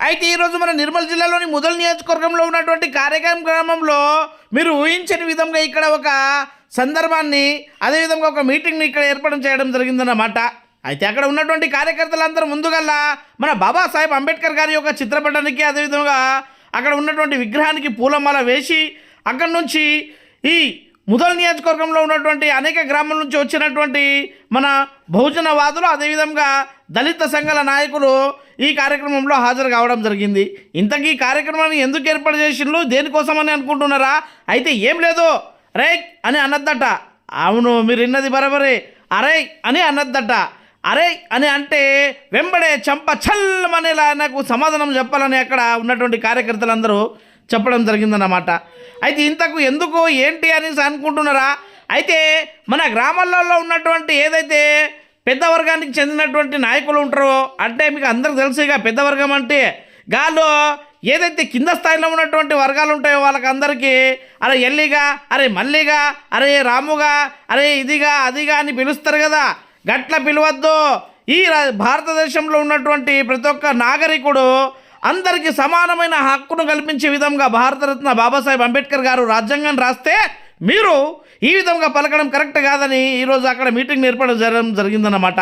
అయితే ఈరోజు మన నిర్మల్ జిల్లాలోని ముదల్ నియోజకవర్గంలో ఉన్నటువంటి కార్యక్రమం గ్రామంలో మీరు ఊహించని విధంగా ఇక్కడ ఒక సందర్భాన్ని అదేవిధంగా ఒక మీటింగ్ని ఇక్కడ ఏర్పాటు చేయడం జరిగిందన్నమాట. అయితే అక్కడ ఉన్నటువంటి కార్యకర్తలందరూ ముందుగల్లా మన బాబాసాహెబ్ అంబేద్కర్ గారి యొక్క చిత్రపటానికి అదేవిధంగా అక్కడ ఉన్నటువంటి విగ్రహానికి పూలమాల వేసి అక్కడి నుంచి ఈ ముదల్ నియోజకవర్గంలో ఉన్నటువంటి అనేక గ్రామాల నుంచి వచ్చినటువంటి మన బహుజనవాదులు అదేవిధంగా దళిత సంఘాల నాయకులు ఈ కార్యక్రమంలో హాజరు కావడం జరిగింది. ఇంతకీ కార్యక్రమాన్ని ఎందుకు ఏర్పాటు చేసిండ్రు? దేనికోసమని అనుకుంటున్నారా? అయితే ఏం లేదు. రే అని అన్నద్దట అవును మీరు విన్నది బరబరే. అరే అని అన్నద్దట అరే అని అంటే వెంబడే చంప చల్లమనేలా నాకు సమాధానం చెప్పాలని అక్కడ ఉన్నటువంటి కార్యకర్తలందరూ చెప్పడం జరిగిందన్నమాట. అయితే ఇంతకు ఎందుకు ఏంటి అని అనుకుంటున్నారా? అయితే మన గ్రామాలలో ఉన్నటువంటి ఏదైతే పెద్ద వర్గానికి చెందినటువంటి నాయకులు ఉంటారో అంటే మీకు అందరికి తెలుసు ఇక పెద్ద వర్గం అంటే. గాల్లో ఏదైతే కింద స్థాయిలో ఉన్నటువంటి వర్గాలు ఉంటాయో వాళ్ళకందరికీ అరే ఎల్లిగా అరే మల్లిగా అరే రాముగా అరే ఇదిగా అదిగా అని పిలుస్తారు కదా. గట్ల పిలవద్దు. ఈ రా- భారతదేశంలో ఉన్నటువంటి ప్రతి ఒక్క నాగరికుడు అందరికీ సమానమైన హక్కును కల్పించే విధంగా భారతరత్న బాబాసాహెబ్ అంబేద్కర్ గారు రాజ్యాంగాన్ని రాస్తే మీరు ఈ విధంగా పలకడం కరెక్ట్ కాదని ఈరోజు అక్కడ మీటింగ్ ఏర్పాటు జరగడం జరిగిందన్నమాట.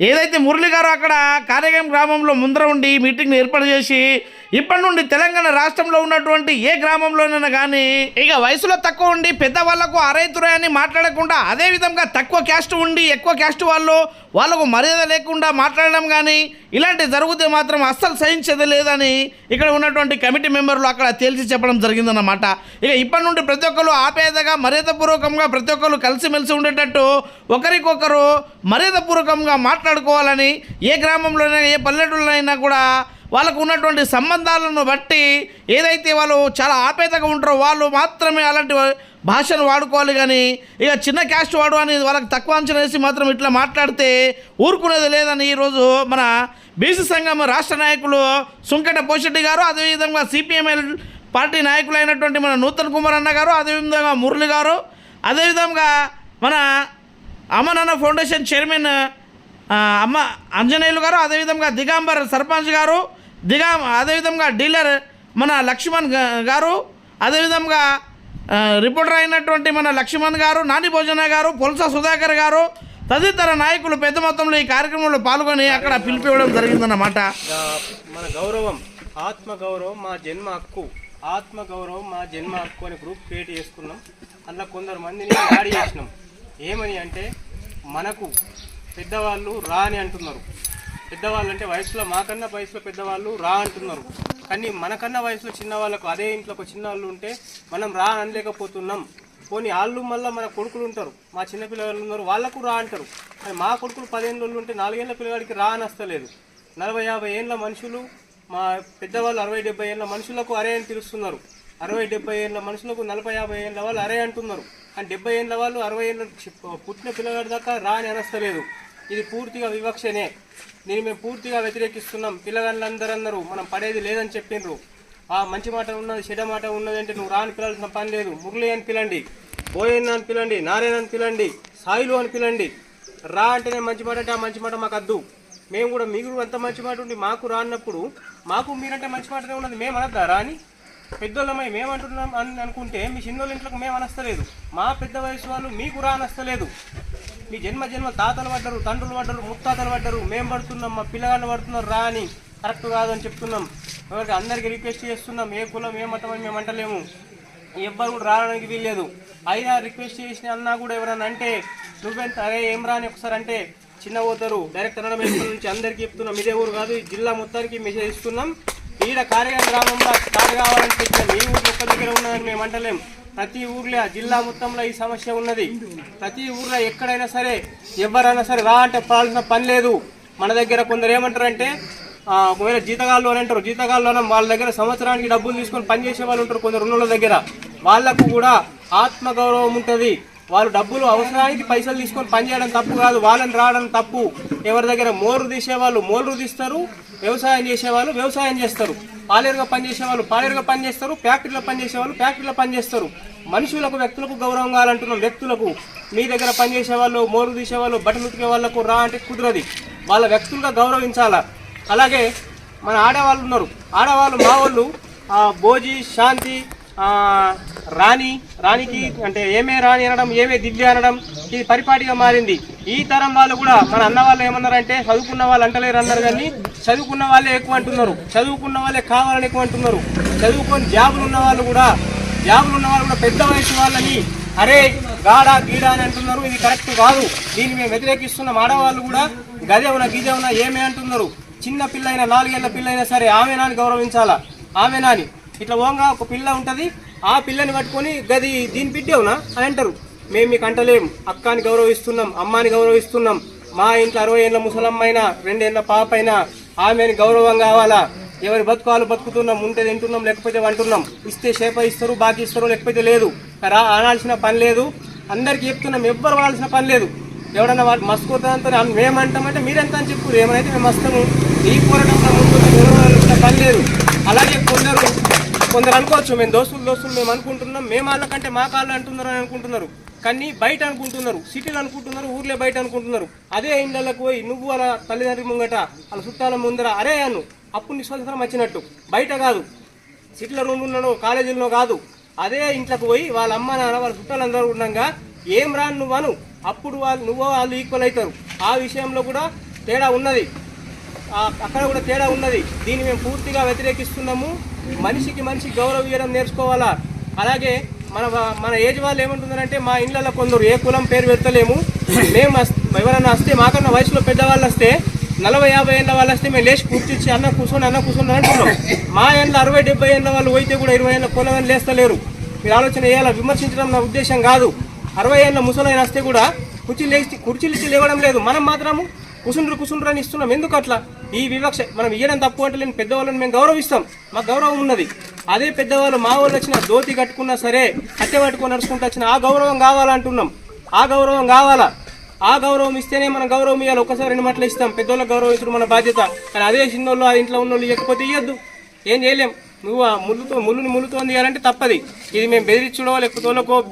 ఏదైతే మురళి గారు అక్కడ కార్యక్రమం గ్రామంలో ముందర ఉండి మీటింగ్ని ఏర్పాటు చేసి ఇప్పటి నుండి తెలంగాణ రాష్ట్రంలో ఉన్నటువంటి ఏ గ్రామంలోనైనా కానీ ఇక వయసులో తక్కువ ఉండి పెద్దవాళ్ళకు అరైతురే అని మాట్లాడకుండా అదే విధంగా తక్కువ క్యాస్ట్ ఉండి ఎక్కువ క్యాస్ట్ వాళ్ళు వాళ్ళకు మర్యాద లేకుండా మాట్లాడడం కానీ ఇలాంటి జరిగితే మాత్రం అస్సలు సహించేది లేదని ఇక్కడ ఉన్నటువంటి కమిటీ మెంబర్లు అక్కడ తేల్చి చెప్పడం జరిగిందన్నమాట. ఇక ఇప్పటి నుండి ప్రతి ఒక్కరు ఆపేదగా మర్యాదపూర్వకంగా ప్రతి ఒక్కరు కలిసిమెలిసి ఉండేటట్టు ఒకరికొకరు మర్యాదపూర్వకంగా మాట్లాడుకోవాలని ఏ గ్రామంలోనైనా ఏ పల్లెటూళ్ళైనా కూడా వాళ్ళకు ఉన్నటువంటి సంబంధాలను బట్టి ఏదైతే వాళ్ళు చాలా ఆపేతగా ఉంటారో వాళ్ళు మాత్రమే అలాంటి భాషను వాడుకోవాలి కానీ ఇక చిన్న క్యాస్ట్ వాడు అని వాళ్ళకి తక్కువ అంచనా వేసి మాత్రం ఇట్లా మాట్లాడితే ఊరుకునేది లేదని ఈరోజు మన బీసీ సంఘం రాష్ట్ర నాయకులు సుంకట పోషెట్టి గారు అదేవిధంగా సిపిఎంఎల్ పార్టీ నాయకులైనటువంటి మన నూతన్ కుమార్ అన్న గారు అదేవిధంగా మురళి గారు అదేవిధంగా మన అమనన్న ఫౌండేషన్ చైర్మన్ అమ్మ అంజనేయులు గారు అదేవిధంగా దిగాంబర్ సర్పంచ్ గారు దిగా. అదేవిధంగా డీలర్ మన లక్ష్మణ్ గారు అదేవిధంగా రిపోర్టర్ అయినటువంటి మన లక్ష్మణ్ గారు నాని భోజన గారు పొలస సుధాకర్ గారు తదితర నాయకులు పెద్ద మొత్తంలో ఈ కార్యక్రమంలో పాల్గొని అక్కడ పిలిపివ్వడం జరిగిందన్నమాట. మన గౌరవం ఆత్మ గౌరవం మా జన్మ హక్కు ఆత్మ గౌరవం మా జన్మ హక్కు అని గ్రూప్ క్రియేట్ చేసుకున్నాం. అందులో కొందరు మందిని యాడ్ చేసినాం. ఏమని అంటే మనకు పెద్దవాళ్ళు రాని అంటున్నారు. పెద్దవాళ్ళు అంటే వయసులో మాకన్నా వయసులో పెద్దవాళ్ళు రా అంటున్నారు. కానీ మనకన్నా వయసులో చిన్న వాళ్ళకు అదే ఇంట్లో ఒక చిన్న వాళ్ళు ఉంటే మనం రా అనలేకపోతున్నాం. పోనీ వాళ్ళు మళ్ళీ మన కొడుకులు ఉంటారు. మా చిన్న పిల్లలు ఉన్నారు వాళ్ళకు రా అంటారు. కానీ మా కొడుకులు పదిహేను రోజులు ఉంటే నాలుగేళ్ళ పిల్లగాడికి రా అని వస్తలేదు నలభై యాభై ఏళ్ళ మనుషులు మా పెద్దవాళ్ళు అరవై డెబ్బై ఏళ్ళ మనుషులకు అరే అని పిలుస్తున్నారు. అరవై డెబ్బై ఏళ్ళ మనుషులకు నలభై యాభై ఏళ్ళ వాళ్ళు అరే అంటున్నారు. కానీ డెబ్బై ఏళ్ళ వాళ్ళు అరవై ఏళ్ళ పుట్టిన పిల్లగాడి దాకా రా అని అనస్తలేదు. ఇది పూర్తిగా వివక్షనే. దీన్ని మేము పూర్తిగా వ్యతిరేకిస్తున్నాం. పిల్లగాళ్ళందరూ అన్నారు మనం పడేది లేదని చెప్పిండ్రు. ఆ మంచి మాట ఉన్నది చెడ్డ మాట ఉన్నది అంటే నువ్వు రాని పిలాల్సిన పని లేదు. మురళి అని పిలండి బోయన్న అని పిలండి నారాయణ అని పిలండి సాయిలు అని పిలండి. రా అంటేనే మంచి మాట అంటే ఆ మంచి మాట మాకు అద్దు. మేము కూడా మీకు అంత మంచి మాట ఉండి మాకు రానప్పుడు మాకు మీరంటే మంచి మాటనే ఉన్నది మేము అనద్దా? రాని పెద్దోళ్ళమై మేము అంటున్నాం అని అనుకుంటే మీ చిన్నోళ్ళ ఇంట్లోకి మేము అనస్తలేదు. మా పెద్ద వయసు వాళ్ళు మీకు రానస్తలేదు మీ జన్మ జన్మ తాతలు పడ్డరు తండ్రులు పడ్డరు ముత్తాతలు పడ్డరు మేము పడుతున్నాం మా పిల్లగాళ్ళు పడుతున్నారు రా అని కరెక్ట్ కాదని చెప్తున్నాం. ఎవరికి అందరికీ రిక్వెస్ట్ చేస్తున్నాం ఏ కులం ఏ మతం అని మేము అంటలేము. ఎవ్వరు కూడా రావడానికి వీల్లేదు. అయినా రిక్వెస్ట్ చేసిన అన్నా కూడా ఎవరన్నా అంటే నువ్వెంత అరే ఏం రాని ఒకసారి అంటే చిన్న పోతారు. డైరెక్ట్ మేము నుంచి అందరికీ చెప్తున్నాం. ఇదే ఊరు కాదు జిల్లా మొత్తానికి మెసేజ్ ఇస్తున్నాం. ఈడ కార్యక్రమ గ్రామంలో కావాలని చెప్పిన మీ ఊరు ఒక్క దగ్గర ఉన్నదని మేము అంటలేము ప్రతి ఊర్లో జిల్లా మొత్తంలో ఈ సమస్య ఉన్నది. ప్రతి ఊర్లో ఎక్కడైనా సరే ఎవరైనా సరే రా అంటే పడాల్సిన పని లేదు. మన దగ్గర కొందరు ఏమంటారంటే ఒకవేళ జీతగాళ్ళు అని అంటారు. జీతగాళ్ళు వాళ్ళ దగ్గర సంవత్సరానికి డబ్బులు తీసుకొని పనిచేసే వాళ్ళు ఉంటారు కొందరు రుణుల దగ్గర. వాళ్ళకు కూడా ఆత్మగౌరవం ఉంటుంది. వాళ్ళు డబ్బులు అవసరానికి పైసలు తీసుకొని పనిచేయడం తప్పు కాదు. వాళ్ళని రావడం తప్పు. ఎవరి దగ్గర మోరు తీసేవాళ్ళు మోరు తీస్తారు. వ్యవసాయం చేసేవాళ్ళు వ్యవసాయం చేస్తారు. పాలేరుగా పనిచేసేవాళ్ళు పాలేరుగా పనిచేస్తారు ఫ్యాక్టరీలో పనిచేసేవాళ్ళు ఫ్యాక్టరీలో పనిచేస్తారు. మనుషులకు వ్యక్తులకు గౌరవం కావాలంటున్నాం వ్యక్తులకు. మీ దగ్గర పనిచేసే వాళ్ళు మోరు తీసే వాళ్ళు బట్టలు ఉతికే వాళ్ళకు రా అంటే కుదరది. వాళ్ళ వ్యక్తులుగా గౌరవించాలా? అలాగే మన ఆడవాళ్ళు ఉన్నారు. ఆడవాళ్ళు మా వాళ్ళు భోజి శాంతి రాణి రాణికి అంటే ఏమే రాణి అనడం ఏమే దివ్య అనడం ఇది పరిపాటిగా మారింది. ఈ తరం వాళ్ళు కూడా మన అన్న వాళ్ళు ఏమన్నారంటే చదువుకున్న వాళ్ళు అంటలేరు అన్నారు కానీ చదువుకున్న వాళ్ళే ఎక్కువ అంటున్నారు. చదువుకున్న వాళ్ళే కావాలని ఎక్కువ అంటున్నారు. చదువుకొని జాబులు ఉన్న వాళ్ళు కూడా జాబులు ఉన్న వాళ్ళు కూడా పెద్ద వయసు వాళ్ళని అరే గాడా గీడా అని అంటున్నారు. ఇది కరెక్ట్ కాదు. దీన్ని మేము వ్యతిరేకిస్తున్నాం. ఆడవాళ్ళు కూడా గదేవున గిదేవున ఏమే అంటున్నారు. చిన్న పిల్ల అయినా నాలుగేళ్ళ పిల్ల అయినా సరే ఆమెనాని గౌరవించాలా? ఆమెనాని. ఇట్లా ఓంగా ఒక పిల్ల ఉంటుంది. ఆ పిల్లని పట్టుకొని గది దీని బిడ్డేవునా అని అంటారు. మేము మీకు అంటలేం అక్కాని గౌరవిస్తున్నాం అమ్మాని గౌరవిస్తున్నాం. మా ఇంట్లో అరవై ఏళ్ళ ముసలమ్మైనా రెండేళ్ళ పాప అయినా ఆమెని గౌరవం కావాలా? ఎవరి బతుకాలు బతుకుతున్నాం ఉంటే తింటున్నాం లేకపోతే వంటున్నాం ఇస్తే చేప ఇస్తారు బాకీ ఇస్తారు లేకపోతే లేదు. రా అనాల్సిన పని లేదు. అందరికీ చెప్తున్నాం ఎవ్వరు వాడాల్సిన పని లేదు. ఎవడన్నా వాడు మస్తుకుతుందంతా మేమంటామంటే మీరెంత అని చెప్పు. ఏమైతే మేము వస్తాము ఈ పోరాటంలో ముందు పని లేదు. అలాగే కొందరు కొందరు అనుకోవచ్చు మేము దోస్తులు దోస్తులు మేము అనుకుంటున్నాం మేము వాళ్ళకంటే మా కాళ్ళు అంటున్నారు అని అనుకుంటున్నారు. కానీ బయట అనుకుంటున్నారు సిటీలు అనుకుంటున్నారు ఊర్లే బయట అనుకుంటున్నారు. అదే ఇండ్లకు పోయి నువ్వు అలా తల్లిదండ్రి ముంగట వాళ్ళ చుట్టాల ముందర అరే అను అప్పుడు నీ స్వతంత్రం వచ్చినట్టు. బయట కాదు. సిటీల రూమ్ కాలేజీల్లో కాదు. అదే ఇంట్లోకి పోయి వాళ్ళ అమ్మ నాన్న వాళ్ళ చుట్టాలందరూ ఉండగా ఏం రాను నువ్వు అను? అప్పుడు వాళ్ళు నువ్వు వాళ్ళు ఈక్వల్ అవుతారు. ఆ విషయంలో కూడా తేడా ఉన్నది. అక్కడ కూడా తేడా ఉన్నది. దీన్ని మేము పూర్తిగా వ్యతిరేకిస్తున్నాము. మనిషికి మనిషి గౌరవ ఇవ్వడం నేర్చుకోవాలా? అలాగే మన మన ఏజ్ వాళ్ళు ఏమంటున్నారంటే మా ఇళ్ళలో కొందరు ఏ కులం పేరు పెడతలేము. మేము ఎవరన్నా వస్తే మాకన్నా వయసులో పెద్దవాళ్ళు వస్తే నలభై యాభై ఏళ్ళ వాళ్ళు వస్తే మేము లేచి కూర్చొచ్చి అన్న కూర్చొని అన్న కూర్చొని అంటున్నాం. మా ఏళ్ళ అరవై డెబ్బై ఏళ్ళ వాళ్ళు పోయితే కూడా ఇరవై ఏళ్ళ కులం లేస్తలేరు. మీరు ఆలోచన ఏలా విమర్శించడం నా ఉద్దేశం కాదు. అరవై ఏళ్ళ ముసలైన వస్తే కూడా కుర్చీలు లేచి కుర్చీలు ఇచ్చి లేవడం లేదు. మనం మాత్రము కుసుండ్రు కుసుండ్రు అని ఇస్తున్నాం. ఎందుకు అట్లా? ఈ వివక్ష మనం ఇవ్వడం తప్పు అంటే లేని పెద్దవాళ్ళని మేము గౌరవిస్తాం. మాకు గౌరవం ఉన్నది. అదే పెద్దవాళ్ళు మా వాళ్ళు వచ్చిన ధోతి కట్టుకున్నా సరే కట్టె పట్టుకొని నడుచుకుంటూ వచ్చిన ఆ గౌరవం కావాలంటున్నాం. ఆ గౌరవం కావాలా? ఆ గౌరవం ఇస్తేనే మనం గౌరవం ఇవ్వాలి ఒకసారి రెండు మాటలు ఇస్తాం. పెద్దోళ్ళకి గౌరవం ఇచ్చడం మన బాధ్యత. కానీ అదే చిన్నోళ్ళు ఆ ఇంట్లో ఉన్నోళ్ళు ఇవ్వకపోతే ఇవ్వద్దు ఏం చేయలేం. నువ్వు ఆ ముళ్ళుతో ముళ్ళుని ముళ్ళుతో తీయాలంటే తప్పది. ఇది మేము బెదిరించడో లేకపోతే వాళ్ళకో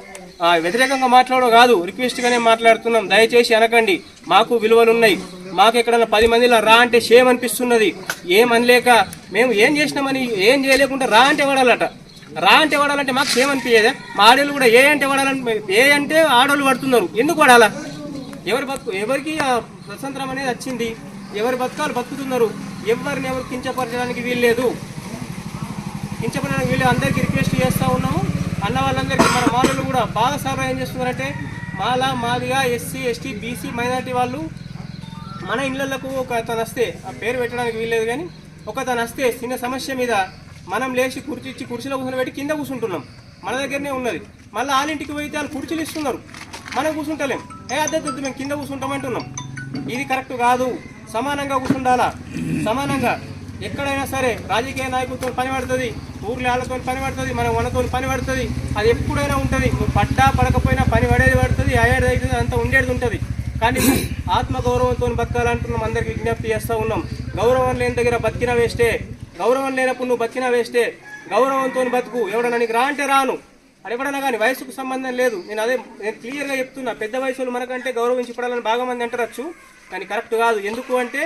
వ్యతిరేకంగా మాట్లాడడం కాదు రిక్వెస్ట్గానే మాట్లాడుతున్నాం. దయచేసి అనకండి మాకు విలువలు ఉన్నాయి మాకు ఎక్కడన్నా పది మందిలో రా అంటే షేమ్ అనిపిస్తున్నది. ఏమనలేక మేము ఏం చేసినామని ఏం చేయలేకుండా రా అంటే వాడాలట. రా అంటే వాడాలంటే మాకు షేమ్ అనిపించేదే మా ఆడోళ్ళు కూడా ఏ అంటే వాడాలంటే ఏ అంటే ఆడోళ్ళు పడుతున్నారు. ఎందుకు వాడాలా? ఎవరి బతుకు ఎవరికి స్వతంత్రం అనేది వచ్చింది? ఎవరి బతకాలు బతుకుతున్నారు? ఎవరిని ఎవరు కించపరచడానికి వీల్లేదు? కించపడడానికి వీళ్ళు అందరికీ రిక్వెస్ట్ చేస్తూ ఉన్నాము. అన్న వాళ్ళందరికీ మన మాలలు కూడా బాగా సహాయం ఏం చేస్తున్నారంటే Mala Madiga SC ST BC minority వాళ్ళు మన ఇళ్ళకు ఒక తను వస్తే ఆ పేరు పెట్టడానికి వీల్లేదు కానీ ఒక తను వస్తే చిన్న సమస్య మీద మనం లేచి కుర్చీ ఇచ్చి కుర్చీలో కూర్చొని పెట్టి కింద కూర్చుంటున్నాం. మన దగ్గరనే ఉన్నది. మళ్ళీ వాళ్ళ ఇంటికి పోయితే వాళ్ళు కుర్చీలు ఇస్తున్నారు. మనం కూర్చుంటలేం. ఏ అద్దెద్దు మేము కింద కూర్చుంటామంటున్నాం. ఇది కరెక్ట్ కాదు. సమానంగా కూర్చుండాలా? సమానంగా ఎక్కడైనా సరే రాజకీయ నాయకులతో పని పడుతుంది. ఊర్లో వాళ్ళతో పని పడుతుంది మన మనతో పని పడుతుంది అది ఎప్పుడైనా ఉంటుంది. నువ్వు పడ్డా పడకపోయినా పని పడేది పడుతుంది అయ్యేది అవుతుంది అంతా ఉండేది ఉంటుంది. కానీ ఆత్మగౌరవంతో బతకాలంటున్నాం అందరికి విజ్ఞప్తి చేస్తూ ఉన్నాం. గౌరవం లేని దగ్గర బతికిన వేస్తే గౌరవం లేనప్పుడు నువ్వు బతికినా వేస్తే గౌరవంతో బతుకు. ఎవడన్నా నీకు రా అంటే రాను. అది ఎవడన్నా కానీ వయసుకు సంబంధం లేదు. నేను అదే నేను క్లియర్గా చెప్తున్నా. పెద్ద వయసులు మనకంటే గౌరవించబడాలని బాగా మంది అంటారచ్చు కానీ కరెక్ట్ కాదు. ఎందుకు అంటే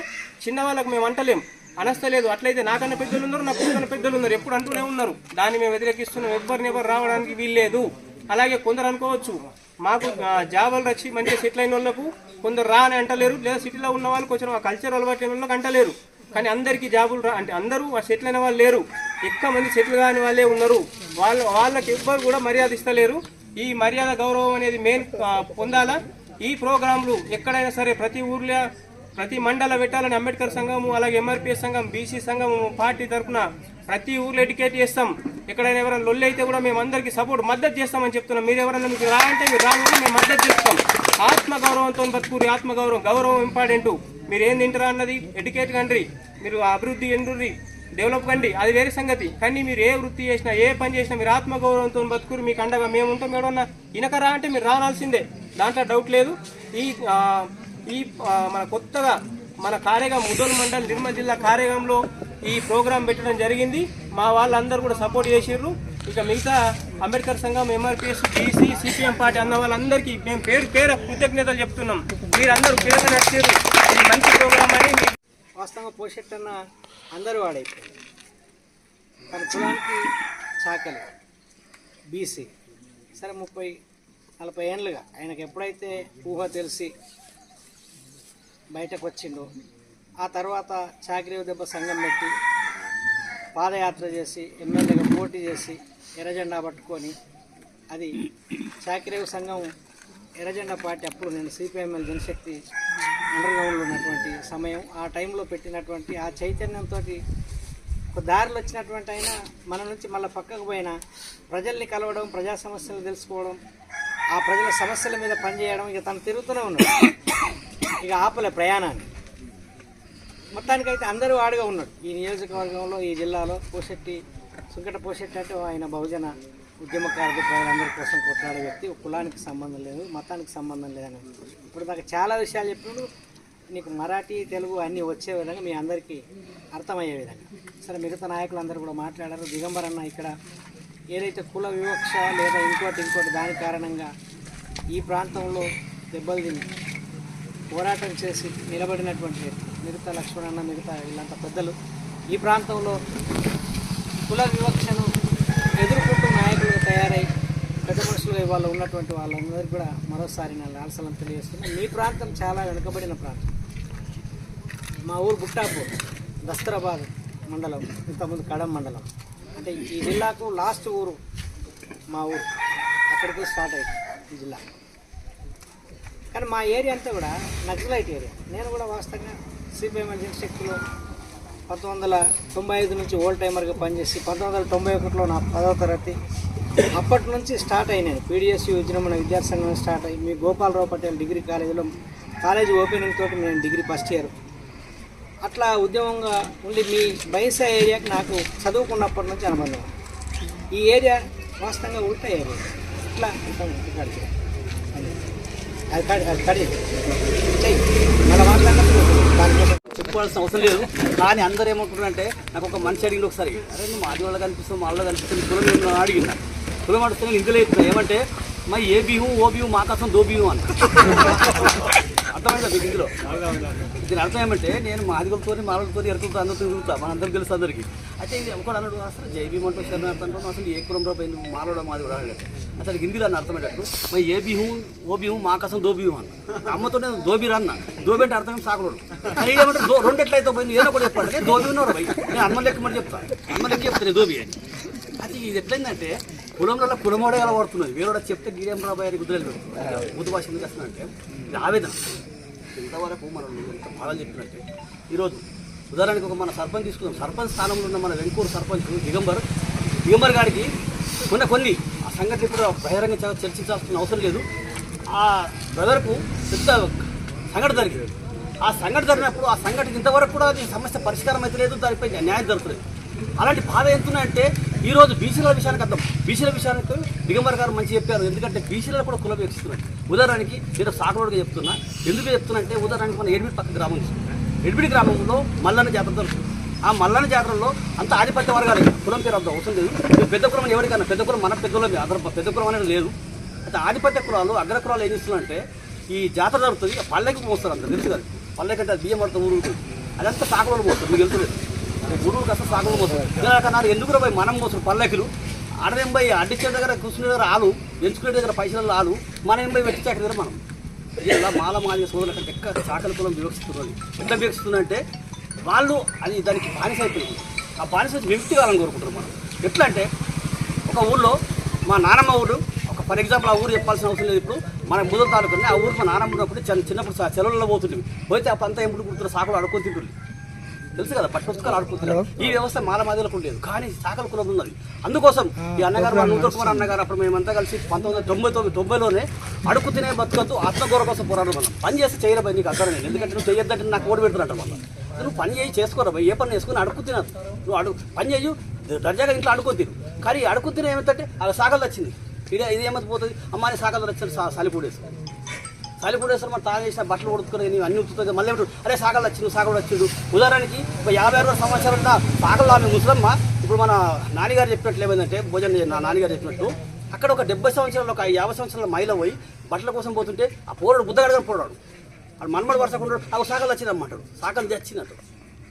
చిన్న వాళ్ళకు మేము అంటలేం. అనస్తలేదు అట్లయితే నాకన్నా పెద్దలు ఉన్నారు నా కన్నా పెద్దలు ఉన్నారు. ఎప్పుడు అంటూనే ఉన్నారు. దాన్ని మేము వ్యతిరేకిస్తున్నాం. ఎవరిని ఎవరు రావడానికి వీల్లేదు అలాగే కొందరు అనుకోవచ్చు మాకు జాబులు వచ్చి మంచిగా సెటిల్ అయిన వాళ్ళకు కొందరు రా అని అంటలేరు. లేదా సిటీలో ఉన్న వాళ్ళకి కొంచెం ఆ కల్చర్ అలవాటు అయిన వాళ్ళకి అంటలేరు. కానీ అందరికీ జాబులు రా అంటే అందరూ ఆ సెటిల్ అయిన వాళ్ళు లేరు. ఎక్కువ మంది సెటిల్ కాని వాళ్ళే ఉన్నారు. వాళ్ళ వాళ్ళకి ఎవ్వరు కూడా మర్యాద ఇస్తలేరు. ఈ మర్యాద గౌరవం అనేది మెయిన్ పొందాలా? ఈ ప్రోగ్రాంలు ఎక్కడైనా సరే ప్రతి ఊర్లో ప్రతి మండల పెట్టాలని అంబేద్కర్ సంఘము అలాగే ఎంఆర్పిఎస్ సంఘం బీసీ సంఘం పార్టీ తరఫున ప్రతి ఊర్లో ఎడ్యుకేట్ చేస్తాం. ఎక్కడైనా ఎవరైనా లొల్లి అయితే కూడా మేము అందరికీ సపోర్ట్ మద్దతు చేస్తామని చెప్తున్నాం. మీరు ఎవరైనా మీకు రాంటే మీరు రాను మేము మద్దతు చేస్తాం. ఆత్మగౌరవంతో బతుకూరి ఆత్మగౌరవం గౌరవం ఇంపార్టెంట్ మీరు ఏం తింటారా అన్నది ఎడ్యుకేట్ కండ్రి. మీరు అభివృద్ధి ఎండ్రి డెవలప్ కండి అది వేరే సంగతి. కానీ మీరు ఏ వృత్తి చేసినా ఏ పని చేసినా మీరు ఆత్మగౌరవంతో బతుకురు మీకు అండగా మేము ఉంటాం. ఎవడన్నా ఇనకరా అంటే మీరు రానాల్సిందే దాంట్లో డౌట్ లేదు. ఈ ఈ మన కొత్తగా మన కారేగాం ముదల్ మండల్ నిర్మల్ జిల్లా కారేగాంలో ఈ ప్రోగ్రాం పెట్టడం జరిగింది. మా వాళ్ళందరూ కూడా సపోర్ట్ చేసిర్రు. ఇక మిగతా అంబేద్కర్ సంఘం ఎంఆర్పిఎస్ బీసీ సిపిఎం పార్టీ అన్న వాళ్ళందరికీ మేము పేరు పేరు కృతజ్ఞతలు చెప్తున్నాం. మీరందరూ పేరు నచ్చారు ఇది మంచి ప్రోగ్రాం అని వాస్తవంగా పోషెట్ అన్న అందరూ వాడైపోయింది తన కులానికి చాకలి. బీసీ. సరే ముప్పై నలభై ఏళ్ళుగా ఆయనకు ఎప్పుడైతే ఊహ తెలిసి బయటకు వచ్చిండు ఆ తర్వాత చాకరేవు దెబ్బ సంఘం పెట్టి పాదయాత్ర చేసి ఎమ్మెల్యేగా పోటీ చేసి ఎర్రజెండా పట్టుకొని అది చాకరేవు సంఘం ఎర్రజెండా పార్టీ అప్పుడు నేను సిపిఎంఎల్ జనశక్తి అండర్గ్రౌండ్లో ఉన్నటువంటి సమయం ఆ టైంలో పెట్టినటువంటి ఆ చైతన్యంతో ఒక దారిలో వచ్చినటువంటి అయినా మన నుంచి మళ్ళీ పక్కకు పోయినా ప్రజల్ని కలవడం ప్రజా సమస్యలు తెలుసుకోవడం ఆ ప్రజల సమస్యల మీద పనిచేయడం ఇక తను తిరుగుతూనే ఉన్నాడు. ఇక ఆపలే ప్రయాణాన్ని. మొత్తానికైతే అందరూ వాడుగా ఉన్నాడు. ఈ నియోజకవర్గంలో ఈ జిల్లాలో పోషెట్టి సుంకట పోషెట్టి అంటే ఆయన బహుజన ఉద్యమకారులు ప్రజలందరి కోసం కొట్లాడే వ్యక్తి. కులానికి సంబంధం లేదు మతానికి సంబంధం లేదని. ఇప్పుడు దాకా చాలా విషయాలు చెప్పినప్పుడు నీకు మరాఠీ తెలుగు అన్నీ వచ్చే విధంగా మీ అందరికీ అర్థమయ్యే విధంగా. సరే మిగతా నాయకులు అందరూ కూడా మాట్లాడారు. దిగంబర్ అన్న ఇక్కడ ఏదైతే కుల వివక్ష లేదా ఇంకోటి ఇంకోటి దాని కారణంగా ఈ ప్రాంతంలో దెబ్బలు తిని పోరాటం చేసి నిలబడినటువంటి మిగతా లక్ష్మణన్న మిగతా ఇలాంటి పెద్దలు ఈ ప్రాంతంలో కుల వివక్షను ఎదుర్కొంటూ నాయకులుగా తయారై పెద్ద మనుషులుగా ఇవాళ ఉన్నటువంటి వాళ్ళందరికీ కూడా మరోసారి నా లాల్సలం తెలియజేస్తున్నాను మీ ప్రాంతం చాలా వెనుకబడిన ప్రాంతం. మా ఊరు గుట్టాపూర్ దస్తరాబాద్ మండలం ఇంతకుముందు కడం మండలం. అంటే ఈ జిల్లాకు లాస్ట్ ఊరు మా ఊరు. అక్కడికి స్టార్ట్ అయింది ఈ జిల్లా. కానీ మా ఏరియా అంతా కూడా నక్సలైట్ ఏరియా. నేను కూడా వాస్తవంగా సిపిఎం జనశక్తిలో పంతొమ్మిది వందల తొంభై ఐదు నుంచి ఓల్డ్ టైమర్గా పనిచేసి పంతొమ్మిది వందల తొంభై ఒకటిలో నా పదవ తరగతి అప్పటి నుంచి స్టార్ట్ అయినాయి పీడిఎస్ విజృంభణ విద్యార్థి సంఘం స్టార్ట్ అయ్యి మీ గోపాలరావు పటేల్ డిగ్రీ కాలేజీలో కాలేజీ ఓపెనింగ్ తోటి నేను డిగ్రీ ఫస్ట్ ఇయర్. అట్లా ఉద్యమంగా ఉండి మీ బైసా ఏరియాకి నాకు చదువుకున్నప్పటి నుంచి అనుబంధం. ఈ ఏరియా వాస్తవంగా ఉల్టా ఏరియా. ఇట్లా అది కడి అది కడి. చెయ్యి. మన మాట్లాడినప్పుడు దానికోసం చెప్పుకోవాల్సిన అవసరం లేదు. కానీ అందరూ ఏమంటున్నారంటే నాకు ఒక మనిషి అడిగింది ఒకసారి. అరే నువ్వు మాది వాళ్ళు కనిపిస్తావు మా వాళ్ళు కనిపిస్తుంది కులం నేను అడిగిన కులం అడుగుతున్నా ఇందులో చెప్తున్నా ఏమంటే మా ఏ బిహు ఓ బిహు మా కోసం దో బిహు అన్న అర్థమైందా మీకు ఇందులో? దీని అర్థం ఏమంటే నేను మాదిగలతో మాలతో ఎరుకులతో అందరితో తిరుగుతా మన అందరికి తెలుసు అందరికి. అయితే ఇది ఒకడు అన్నాడు అసలు జై భీమ్ అంటూ శరణార్థం అంటాను అసలు ఏ కులంలో పోయింది మాలోడ మాది కూడా అన్నాడు అసలు హిందీలో అని అర్థమయ్యేటట్టు మరి ఏ బిహు ఓ బిహు మా కోసం దో బిహు అన్న. అమ్మతో నేను దోబిరా అన్న. దోబి అంటే అర్థం సాకులోడు అని ఏమంటే దో రెండు ఎట్లయితే పోయింది ఏదో కూడా చెప్పాడు నేను దోబి ఉన్నాడు భయ్. నేను అమ్మ లెక్క మరి చెప్తాను అమ్మ లెక్క చెప్తాను దోబి అని. అది ఇది ఎట్లయిందంటే కులంలో కులమోడే ఎలా పడుతున్నది వేరే చెప్తే గీరేం రాబాయ్ అని గుర్తులేదు బుద్ధ భాష ఎందుకు వస్తుందంటే ఆవేదన. ఇంతవరకు మనం ఎంత బాధలు చెప్పినట్టే. ఈరోజు ఉదాహరణకి ఒక మన సర్పంచ్ తీసుకుందాం. సర్పంచ్ స్థానంలో ఉన్న మన వెంకూరు సర్పంచ్ దిగంబర్. దిగంబర్ గారికి కొన్ని కొన్ని ఆ సంగతి ఇప్పుడు బహిరంగ చర్చించాల్సిన అవసరం లేదు. ఆ బ్రదర్కు పెద్ద సంఘటన జరిగింది. ఆ సంఘటన జరిగినప్పుడు ఆ సంఘటన ఇంతవరకు కూడా అది సమస్య పరిష్కారం అయితే లేదు. దానిపై న్యాయం జరుగుతుంది అలాంటి బాధ ఎంతున్నాయంటే ఈరోజు బీసీల విషయానికి అర్థం. బీసీల విషయానికి దిగంబర్ గారు మంచి చెప్పారు. ఎందుకంటే బీసీలలో కూడా కులవేక్షిస్తున్నారు ఉదాహరణకి నేను సాగుడుగా చెప్తున్నా. ఎందుకు చెప్తున్నా అంటే ఉదాహరణకి మన ఎడిమిడి పక్క గ్రామం తీసుకుంటాం గ్రామంలో మల్లన్న జాతర జరుగుతుంది. ఆ మల్లన్న జాతరలో అంత ఆధిపత్య వర్గాలు. కులం పేరు అంత అవసరం లేదు. పెద్ద కులం ఎవరికైనా పెద్ద కులం మన పెద్దలో అదర్ పెద్ద కులం అనేది లేదు. అయితే ఆధిపత్య కులాలు అగ్ర కులాలు ఏం చేస్తున్నారంటే ఈ జాతర జరుగుతుంది పల్లెకి మోస్తారు అంత తెలుసు కదా. పల్లెకి అంటే బియ్యం పడుతుంది ఊరుతుంది అదంతా సాగులో పోతుంది మీకు తెలుసు గురువు కష్ట సాగులో పోతుంది కన్నారు ఎందుకు పోయి మనం మోస్తారు పల్లెకులు? ఆడదేం అడ్డిచ్చే దగ్గర కూర్చునే దగ్గర ఆలు ఎంచుకునే దగ్గర పైసలు ఆలు మన ఎంబై వెట్టి దగ్గర మనం? ఇలా మాల మాలి సోదరులు అక్కడ ఎక్క చాకలి కులం వివక్షిస్తున్నది ఎట్లా వివక్షిస్తుందంటే వాళ్ళు అది దానికి బానిస అయిపోయింది. ఆ బానిస విముక్తి కావాలని కోరుకుంటారు మనం. ఎట్లా అంటే ఒక ఊళ్ళో మా నానమ్మ ఊరు ఒక ఫర్ ఎగ్జాంపుల్ ఆ ఊరు చెప్పాల్సిన అవసరం లేదు ఇప్పుడు. మన ముదర్ తాలూకునే ఆ ఊరు మా నానమ్మ ఉన్నప్పుడు చిన్న చిన్నప్పుడు సెలవుల్లో పోతుంటుంది పోతే ఆ పంత ఎప్పుడు కుడుతున్న సాకులు అడుక్కొని తింటుంది తెలుసు కదా పట్టు పుస్తకాలు ఆడుకుంటున్నారు ఈ వ్యవస్థ మాల మాదిలకు ఉండేది. కానీ సాకల కులం ఉన్నది. అందుకోసం ఈ అన్నగారు నూతన కుమార్ అన్నగారు అప్పుడు మేమంతా కలిసి పంతొమ్మిది వందల తొంభై తొమ్మిది తొంభైలోనే అడుగు తినే బతుకతో ఆత్మగౌరవ కోసం పోరాడు మనం పని చేసి చేయరా నీకు లేదు ఎందుకంటే నువ్వు చేయొద్దంటే నాకు ఓడి పెడుతున్నట్టు మళ్ళీ నువ్వు పని చేయి చేసుకోరా ఏ పని చేసుకుని అడుగు తినదు నువ్వు అడుగు పని చేయు దర్జాగా ఇంట్లో అడుగు తిను కానీ అడుగు తినే ఏమిటంటే అది సాగలు వచ్చింది ఇది ఇది ఏమైతే పోతుంది? అమ్మాని సాగలు వచ్చింది సాలిపూడేసి సాలిపూడేశ్వరం మన తాను చేసిన బట్టలు ఉడుకుని నీవు అన్ని ఉతుకుతుంది మళ్ళీ ఏమిటి అరే సాగలు వచ్చిండు సాగలు వచ్చిండు. ఉదాహరణకి ఒక యాభై అరవై సంవత్సరాల సాగలు ఆమె ముసలమ్మ ఇప్పుడు మన నాన్నగారు చెప్పినట్లు ఏమైందంటే భోజనం నా నాన్నగారు చెప్పినట్టు అక్కడ ఒక డెబ్బై సంవత్సరాలు ఒక యాభై సంవత్సరాల మహిళ పోయి బట్టల కోసం పోతుంటే ఆ పోరాడు బుద్ధగడగా పోరాడు. వాడు మనమడు వరుసకుండా ఆ సాగలు వచ్చింది సాగలు తెచ్చినట్టు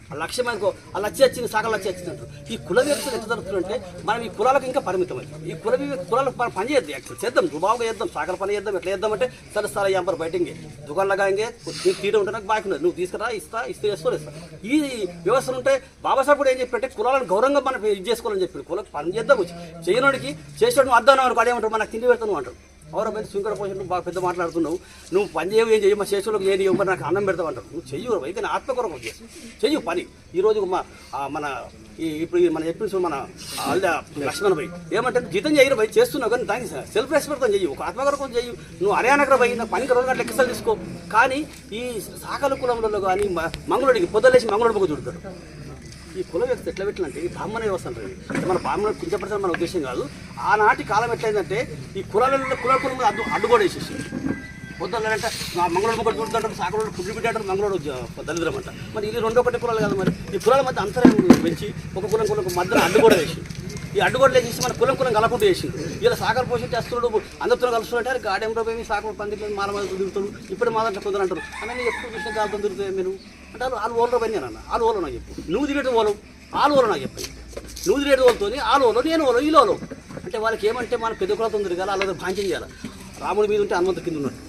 ఆ లక్ష్యం అనుకో ఆ లక్ష్య వచ్చింది సగం లక్ష్య వచ్చింది ఈ కుల వ్యక్తులు ఎంత జరుగుతుందంటే మనం ఈ కులాలకు ఇంకా పరిమితం అవుతాం ఈ కుల వి- కులాలకు మనం పని చేద్దాం యాక్చువల్ చేద్దాం దుబావుగా చేద్దాం సాగర పని చేద్దాం ఎట్లా చేద్దాం అంటే సరే సరే ఎంపర్ బయటింగే. దుకాణంలో ఇంకే నీకు తీట ఉంటే నాకు బాకీ నువ్వు తీసుకురా ఇస్తా ఇస్తే చేస్తా ఇస్తా ఈ వ్యవస్థలు ఉంటే బాబాసాహెబ్ కూడా ఏం చెప్పంటే కులాలను గౌరవంగా మనం ఇది చేసుకోవాలని చెప్పి కులకు పని చేద్దాం వచ్చి. చేయనోడికి చేసేటప్పుడు అర్థం అనుకో అదేమంటారు మనకు తిండి పెడతాను అంటారు ఎవరో పెద్ద శృంఖల పోషన్ నువ్వు బాగా పెద్ద మాట్లాడుతున్నావు నువ్వు పని చేయవు ఏం చేయవు మా శేషులకు నేను చేయవు నాకు అన్నం పెడతావు అంటారు. నువ్వు చెయ్యు అయితే నా ఆత్మ కొరకు చేసి. చెయ్యు పని. ఈ రోజు మా మన ఈ ఇప్పుడు మన చెప్పిన మన ఆల్ద లక్ష్మణ్ భాయ్ ఏమంటే జీతం చేయరు భయ్ చేస్తున్నావు కానీ దానికి సెల్ఫ్ రెస్పెక్ట్తో చెయ్యి ఒక ఆత్మ కొరకు చెయ్యి. నువ్వు హర్యానాకు భయ్ నా పనికి రెండు గంటల లెక్కలు తీసుకో. కానీ ఈ సాకల కులంలో కానీ మంగళుడికి పొద్దులేసి మంగళుడు పొగ చూడతాడు. ఈ కుల వ్యవస్థ ఎట్లా పెట్టాలంటే ఈ బ్రాహ్మణ వ్యవస్థ అంటారు మన బ్రాహ్మణ కించపరచడం మన ఉద్దేశం కాదు. ఆనాటి కాలం ఎట్లయిందంటే ఈ కులాలలో కుల కులం అడ్డు అడ్డుగోడేసేసి పొద్దున్నంటే మంగళూరు ఒకటి చూడుతుంటారు సాకరోడు పుట్టి పెట్టాడు మంగళూరు దళిద్రం అంట మరి ఇది రెండో ఒకటి కులాలు కాదు మరి. ఈ కులాల మధ్య అంతరం పెంచి ఒక కులం కులం మధ్యలో కూడా వేసి ఈ అడ్డుగోడలు చేసి మన కులం కులం కలపట్టు చేసి ఇలా సాగర పోషించి వస్తున్నాడు అందరితో కలుస్తుంటే గాడెం రూపాయి సాగర పందికి మాల మీద తిరుగుతాడు ఇప్పుడు మా దాంట్లో కొందరు అంటారు అన్న నేను ఎప్పుడు చూసిన కాలుతో తిరుగుతాయి మీరు అంటే వాళ్ళు వాళ్ళు ఓలరు పని అన్న. వాళ్ళు ఓలో నాకు చెప్పు. నువ్వు తిరిగేట ఓలం వాళ్ళు ఓలో నాకు చెప్పాయి నువ్వు తిరిగేట ఓలుతోని వాళ్ళు ఓలో నేను ఓలో ఈ లోలో అంటే వాళ్ళకి ఏమంటే మన పెద్ద కులతో తిరగాలి వాళ్ళ భాంచం చేయాలి. రాముడి మీద ఉంటే హనుమంతు కింద ఉన్నట్టు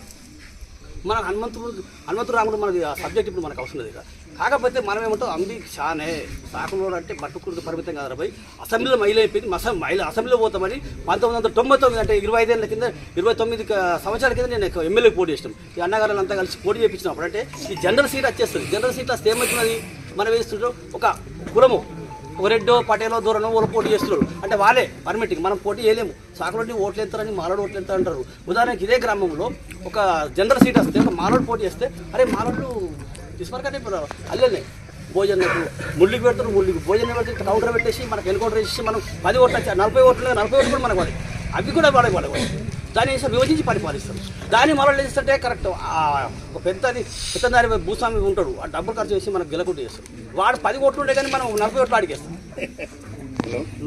మన హనుమంతుడు హనుమంతుడు రాముడు మనకి సబ్జెక్ట్ ఇప్పుడు మనకు అవసరం లేదు కదా కాకపోతే మనం ఏమంటాం అంది షానే సాకులో అంటే బట్టుకుడికి పరిమితం కాదు పోయి అసెంబ్లీలో మహిళ అయిపోయింది మస మహిళ అసెంబ్లీలో పోతామని పంతొమ్మిది వందల తొంభై తొమ్మిది అంటే ఇరవై ఐదేళ్ళ కింద ఇరవై తొమ్మిది సంవత్సరాల కింద నేను ఎమ్మెల్యే పోటీ చేసినాం. ఈ అన్నగారులు అంతా కలిసి పోటీ చేయించినప్పుడు అంటే ఈ జనరల్ సీట్ వచ్చేస్తుంది. జనరల్ సీట్ వస్తే ఏమవుతున్నది మనం వేస్తుంటాం ఒక కులము ఒక రెడ్డో పటేలో దూరనో వాళ్ళు పోటీ చేస్తున్నారు. అంటే వాళ్ళే పర్మిటింగ్. మనం పోటీ చేయలేము. సాకులోని ఓట్లు ఎంతారని మాలోడు ఓట్లు ఎంత అంటారు ఉదాహరణకి ఇదే గ్రామంలో ఒక జనరల్ సీట్ వస్తే ఒక మాలోడు పోటీ చేస్తే అరే మాలోడు ఇప్పుడు అల్లెనే. భోజనం ముళ్ళికి పెడతారు ముళ్ళికి భోజనం పెడితే కౌంటర్ పెట్టేసి మనకు ఎన్కౌంటర్ చేసి మనం పది ఓట్లు నలభై ఓట్లు నలభై ఓట్లు కూడా మనకు అవి కూడా పడే పడే దాన్ని వేసి విభజించి పరిపాలిస్తారు దాన్ని ఏం చేస్తుంటే కరెక్ట్ ఒక పెద్దది పెద్దదారి భూస్వామి ఉంటాడు. ఆ డబ్బులు ఖర్చు చేసి మనకు గెలకొట్టు చేస్తాడు వాడు పది ఓట్లు ఉంటే కానీ మనం నలభై ఓట్లు అడిగేస్తాం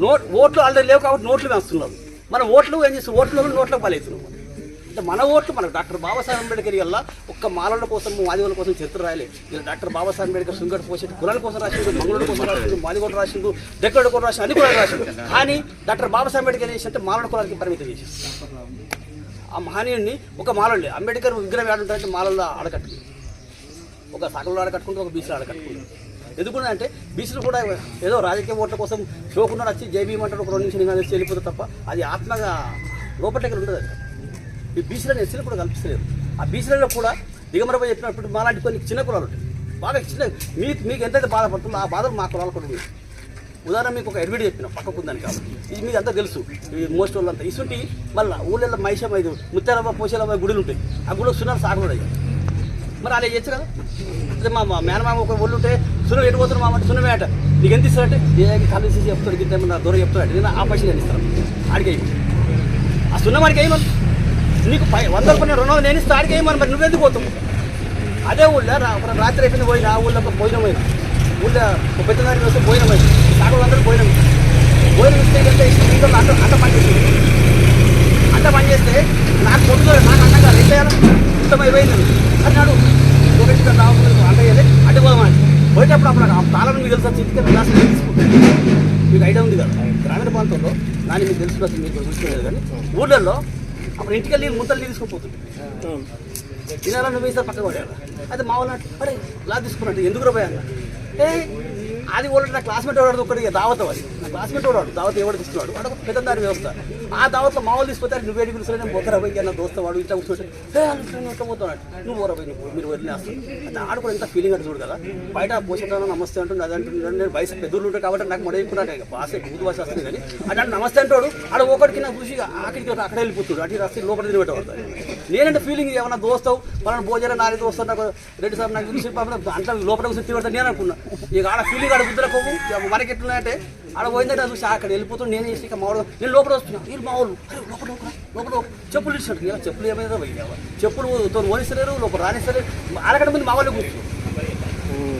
నోట్ ఓట్లు ఆల్రెడీ లేవు కాబట్టి నోట్లు వేస్తున్నారు మన ఓట్లు ఏం చేస్తాం ఓట్లు నోట్లకు పాలవుతున్నాం. అంటే మన ఓట్లు మనకు డాక్టర్ బాబాసాహెబ్ అంబేద్కర్ వల్ల ఒక్క మాలల కోసం మాదిగోల కోసం చరిత్ర రాయలేదు ఇలా డాక్టర్ బాబాసాహెబ్ అంబేద్కర్ శృంగట్ పోసి కులాల కోసం రాసిండు మంగళూరు కోసం రాసిండు మాదిగోడు రాసిండు డెక్కడు కూడా రాసిండు అన్ని కూడా రాసిండు. కానీ డాక్టర్ బాబాసాహెబ్ అంబేద్కర్ ఏం అంటే మాలల కులానికి పరిమితం చేసింది ఆ మహనీయుడిని ఒక మాలండి అంబేద్కర్ విగ్రహం ఏడుంటారంటే మాలల్లో ఆడకట్టు ఒక సగంలో ఆడకట్టుకుంటూ ఒక బీసీలో ఆడకట్టుకుంటారు ఎందుకంటే బీసీలు కూడా ఏదో రాజకీయ ఓట్ల కోసం షోకున్నాడు వచ్చి జేబీ అంటాడు ఒక రెండు నిమిషం నేను తప్ప అది ఆత్మగా లోపల ఉండదు అది. ఈ బీసీలను ఎస్సీలు కూడా కల్పిస్తలేదు ఆ బీసీలలో కూడా దిగమరపై చెప్పినప్పుడు మాలాంటి కొన్ని చిన్న కులాలు ఉంటాయి. బాగా చిన్న మీకు మీకు ఎంతైతే బాధపడుతుందో ఆ బాధలు మా కులాలు కూడా ఉన్నాయి. ఉదాహరణ మీకు ఒక ఎడ్విడి చెప్పిన పక్కకు ఉందని కాబట్టి ఇది మీకు అంతా తెలుసు. ఈ మోస్ట్ వాళ్ళంతా ఇసుంటి మళ్ళీ ఊళ్ళల్లో మైషమ్మ ఇది ముత్యాలమ్మ పోషలమ్మ గుడులు ఉంటాయి. ఆ గుడిలో సున్నారు సాగులు అయ్యాయి మరి అలా చేయొచ్చు కదా? అదే మా మా మేనమామ ఒక ఒళ్ళు ఉంటే సునం ఎటు పోతున్నా మామంటే సున్నమే అంట. నీకు ఎంత ఇస్తారంటే? ఏ కళ్ళు చెప్తాడు గిట్ట దూరం చెప్తాడు. నేను ఆ పైసలు నేను ఇస్తాను. అడిగేయి ఆ సున్నం ఆడికి వేయమని నీకు పై వంద రూపాయలు రెండు వందలు నేను ఇస్తా ఆడికి మరి? నువ్వు ఎందుకు పోతావు? అదే ఊళ్ళో రాత్రి అయిపోయింది పోయిన ఆ ఊళ్ళో ఒక భోజనం ఊళ్ళో ఒక పెద్ద వస్తే భోజనం అయింది. సాగు అందరూ భోజనం భోజనం ఇస్తే కంటే ఇంట్లో అంట అంట పని చేసింది అంత పని చేస్తే నాకు పొద్దుగా నాకు అన్నగా ఏం చేయాలి ఇంత అయిపోయింది. అన్నాడు ఒకటి రావు అంట చేయాలి. అడ్డు పోదామని పోయేటప్పుడు అప్పుడు ఆ తాళం మీకు తెలుసు చిటికెళ్ళి గ్లాస్ తీసుకుంటాను. మీకు ఐడియా ఉంది కదా? గ్రామీణ ప్రాంతంలో నాని మీకు తెలుసు కదా మీకు చూసుకోలేదు కానీ ఊళ్ళల్లో అప్పుడు ఇంటికి వెళ్ళి ముంతలు తీసుకుపోతుంది తినాలా నువ్వు వేసారు పక్క పడేయాలి? అయితే మా వాళ్ళు అరే లా తీసుకున్నట్టు ఎందుకు రూపాయ ఏ అది వాళ్ళు నా క్లాస్మేట్ వాడు ఒకటి దావతం అది క్లాస్మేట్ ఉన్నాడు దావత్ ఎవడు తీసుకున్నాడు. వాడు ఒక పెద్ద దాని వ్యవస్థ. ఆ దావత్లో మామూలు తీసుకుపోతారు నువ్వు వేడి పిలుస్తారు నేను పోతారా పోయి అన్న దోస్త వాడు ఇట్లా కూర్చోటి ఇట్లా పోతున్నాడు నువ్వు పోరా పోయి నువ్వు మీరు వదిలేస్తాను ఆడు కూడా ఎంత ఫీలింగ్ అంటే చూడు కదా బయట పోషకాలను నమస్తే అంటుంది అది అంటుండే నేను వయసు పెద్దలు ఉంటాయి కాబట్టి నాకు మొదలు కూడా భాష బూతు భాష వస్తుంది కానీ అంటే నమస్తే అంటాడు ఆడ ఒకటికి నాకు చూసి అక్కడికి అక్కడ వెళ్ళిపోతాడు. అటు రాస్తే లోపల తిని నేనంటే ఫీలింగ్ ఏమన్నా దోస్తావు మన భోజనం నాలుగు దోస్తాను నాకు రెండు సార్లు నాకు చూసి పాపం అంట్లో లోపల కూర్చొని తిడతాను నేను అనుకున్నా ఇక ఆడ ఫీలింగ్ ఆడ బుద్ధులకు మనకి ఎట్లున్నాయంటే ఆడ పోయిందంటే చూసి అక్కడ వెళ్ళిపోతుంది నేను చేసి ఇక మామూలు నేను లోపల వస్తున్నాను వీళ్ళు మామూలు అరే లోపల లోపల లోపల చెప్పులు ఇచ్చినట్టు ఇలా చెప్పులు ఏమైనా పోయినావా చెప్పులు తో ఓడిస్తలేరు లోపల రానిస్తలేరు. ఆడకడ ముందు మా వాళ్ళు కూర్చున్నారు.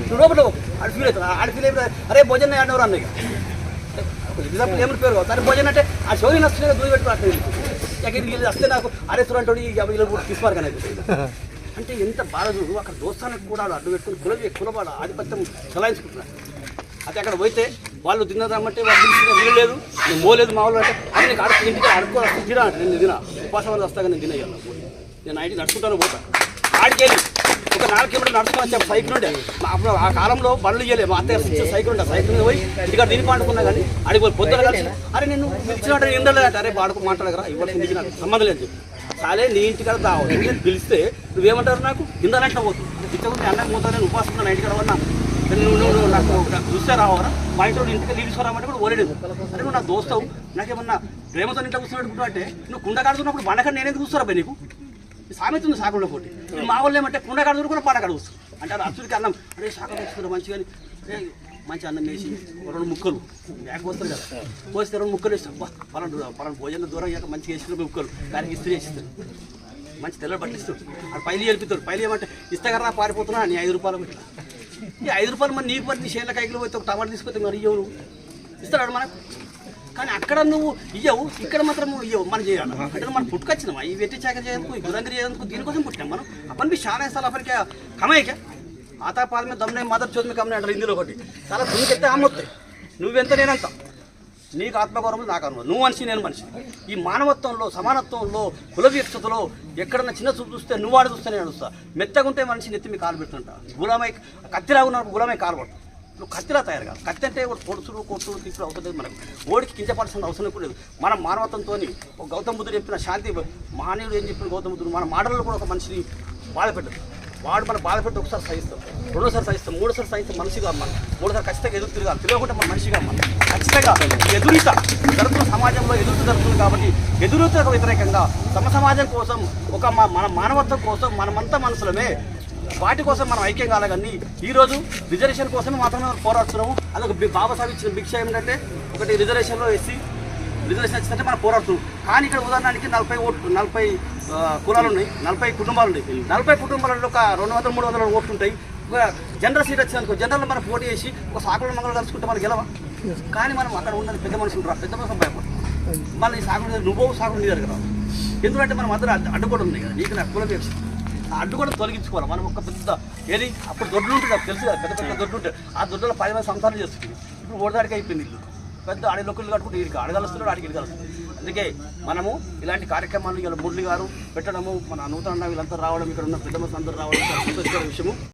నువ్వు లోపల ఆడ ఫీల్ అవుతుంది? ఆడ ఫీల్ అయిపోయి అరే భోజనం ఆడినవరు అన్నయ్య? ఎగ్జాంపుల్ ఏమని పేరు? అరే భోజనం అంటే ఆ షోని నచ్చిన దూరం పెట్టుకుని అక్కడ ఇక ఇది వస్తే నాకు అరే చూడంటాడు యాభై కిలో కూడా తీసుకున్నారు కానీ అంటే ఎంత బాధ చూడు అక్కడ దోస్తానికి కూడా అడ్డు పెట్టుకుని కుల కులబాడ ఆధిపత్యం చలాయించుకుంటున్నారు అయితే అక్కడ పోతే వాళ్ళు తిన్నదామంటే వాళ్ళు పిలిచిన వీలు లేదు నేను మోలేదు మా వాళ్ళు అంటే అది నీకు అడుగు ఇంటికి అడుక్కో వస్తే తినా అంటే నేను తినా. ఉపాసం వాళ్ళు వస్తాగా నేను తినేయాలి నేను నైట్ నడుచుకుంటాను పోతా. ఆడికి వెళ్ళి ఒక నాలుగు కిలోమీటర్ నడుచుకుని వచ్చాము సైకిల్ ఉండే. అప్పుడు ఆ కాలంలో బండ్లు ఇయ్యలే మా అత్తయ్య ఇచ్చే సైకిల్ ఉండే సైకిల్ మీద పోయి ఇక్కడ దీని పండుకున్నా కానీ అడిగి పోయి పొద్దున కలిసి అరే నేను పిలిచినట్టు ఇందలేదంటే అరే బాడుకు మాట్లాడగరా ఇవ్వాలి ఇంటికి నాకు సంబంధం లేదు. చాలే నీ ఇంటికాడ దావు నేను పిలిస్తే నువ్వేమంటారు నాకు? ఇందాలంటే పోతుంది ఇచ్చకుంటే అన్నకు పోతా నేను ఉపాసం నా ఇంటికాడ ఉన్నా నువ్వు నువ్వు నువ్వు నాకు చూస్తే రావరా మా ఇంట్లో ఇంటికి నీళ్ళు తీసుకురామంటే కూడా ఓరేలేదు అంటే నువ్వు నా దోస్తావు? నాకేమన్నా ప్రేమతో ఇంట్లో కూర్చున్నట్టు అంటే నువ్వు కుండ కాడుతున్నప్పుడు బండకాడ నేనేది కూర్చోరా నీకు? సామెత ఉంది సాగులో పోటీ మా వాళ్ళు ఏమంటే కుండ కాడ కూడా బండ కాడ అంటే అది అచ్చుడికి అన్నం. అరే శాఖ వస్తున్నారు మంచిగా ఏ, మంచి అన్నం వేసి రెండు ముక్కలు. బ్యాగ్ పోస్తారు కదా. పోస్తే రెండు ముక్కలు వేస్తాం. అబ్బా పలానా పలానా భోజనం దూరం అయ్యాక మంచిగా వేసిన ముక్కలు. దానికి ఇస్త్రీ వేసిస్తారు మంచి తెల్ల పట్టిస్తారు అది పైలు గెలిపిస్తారు పైలు ఏమంటే ఇస్తా కదా పారిపోతున్నా నీ ఐదు రూపాయలు పెట్టిన ఈ ఐదు రూపాయలు మరి నీకు పడి నీ షేర్ల కైకిలో పోతే ఒక టమాటా తీసుకొస్తే మరి ఇవ్వరు ఇస్తాడు మనకు? కానీ అక్కడ నువ్వు ఇవ్వవు ఇక్కడ మాత్రం నువ్వు ఇవ్వవు మనం చేయాలి. అక్కడ మనం పుట్టుకొచ్చినావా ఈ వెట్టి చాకరీ చేయడానికి గుదంగరి చేయడానికి దీనికోసం పుట్టాం మనం. అప్పని మీ చాలా ఇస్తాను అప్పటికే కమాయిక. ఆతా పాలమే దమ్నే మదర్ చోదమే కమ్మే అంటారు ఇందులో ఒకటి. చాలా దుమ్మెత్తే అమ్మొస్తాయి నువ్వెంత నేనంత? నీకు ఆత్మగౌరవం నాకు అనుభవం. నువ్వు మనిషి నేను మనిషి. ఈ మానవత్వంలో సమానత్వంలో కుల వివక్షతలో ఎక్కడన్నా చిన్న చూపు చూస్తే నువ్వు ఆడ చూస్తే నేను అడుస్తా మెత్తగుంటే మనిషి నెత్తి మీ కాలు పెడుతుంటా. గులామై కత్తిలా ఉన్నప్పుడు గులామై కాలు పడుతుంది నువ్వు కత్తిలా తయారు కాదు. కత్తి అంటే ఒక పొడుచుడు కొట్టుడు తీసుడు అవసరం లేదు మనకు. ఓడికి కించపడాల్సిన అవసరం కూడా లేదు. మన మానవత్వంతో ఒక గౌతమ బుద్ధుడు చెప్పిన శాంతి మహనీయుడు ఏం చెప్పిన గౌతమ బుద్ధుడు? మన మాటల్లో కూడా ఒక మనిషిని బాధపెట్టదు. వాడు మన బాధపెట్టి ఒకసారి సహిస్తాం. రెండోసారి సహిస్తాం. మూడోసారి సహిస్తాం మనిషిగా మనం. మూడోసారి ఖచ్చితంగా ఎదురు తిరగాలి. తిరగకుండా మన మనిషిగా మనం. ఖచ్చితంగా ఎదురీత జరుగుతున్న సమాజంలో ఎదురుత జరుగుతుంది కాబట్టి ఎదురుతకు వ్యతిరేకంగా సమ సమాజం కోసం ఒక మా- మన మానవత్వం కోసం మనమంతా మనసులమే వాటి కోసం మనం ఐక్యం కాలే ఈరోజు రిజర్వేషన్ కోసమే మాత్రమే పోరాడుతున్నాము. అదొక బాబాసాహెబ్ ఇచ్చిన భిక్ష ఏమిటంటే ఒకటి రిజర్వేషన్లో ఎస్సీ రిజర్వేషన్ వచ్చిందంటే మనం పోరాడుతున్నాం. కానీ ఇక్కడ ఉదాహరణకి నలభై ఓట్లు నలభై కులాలు ఉన్నాయి నలభై కుటుంబాలు ఉన్నాయి. నలభై కుటుంబాలలో ఒక రెండు వందల మూడు వందల ఓట్లు ఉంటాయి. ఒక జనరల్ సీట్ వచ్చిందనుకో జనరల్ మనం పోటీ చేసి ఒక సాకుల మంగళం కలుసుకుంటే మనకి గెలవా? కానీ మనం అక్కడ ఉండాలి పెద్ద మనుషులు రా పెద్ద మనుషులు భయపడతాం. మళ్ళీ సాగు నువ్వు సాగులు నీ దగ్గర ఎందుకంటే మనం అందరూ అడ్డు- అడ్డుకోవడం ఉంది కదా నీకు నా కుల వివక్ష ఆ అడ్డుకోవడం తొలగించుకోవాలి. మనం ఒక పెద్ద ఏది అప్పుడు దొడ్లు ఉంటుంది నాకు తెలుసు కదా పెద్ద పెద్ద దొడ్లు ఉంటాయి. ఆ దొడ్లలో పది మంది సంసారం చేస్తుంది ఇప్పుడు ఓడదాడికి అయిపోయింది ఇల్లు పెద్ద అడవి లోకలు కట్టుకుంటే ఇడికి అడగలుస్తున్నాడు అడిగి ఇడగలుస్తుంది అందుకే మనము ఇలాంటి కార్యక్రమాలు ఇలా మురళి గారు పెట్టడము మన నూతన వీళ్ళంతా రావడం ఇక్కడ ఉన్న పెద్ద మనుషులు అందరూ రావడం విషయము.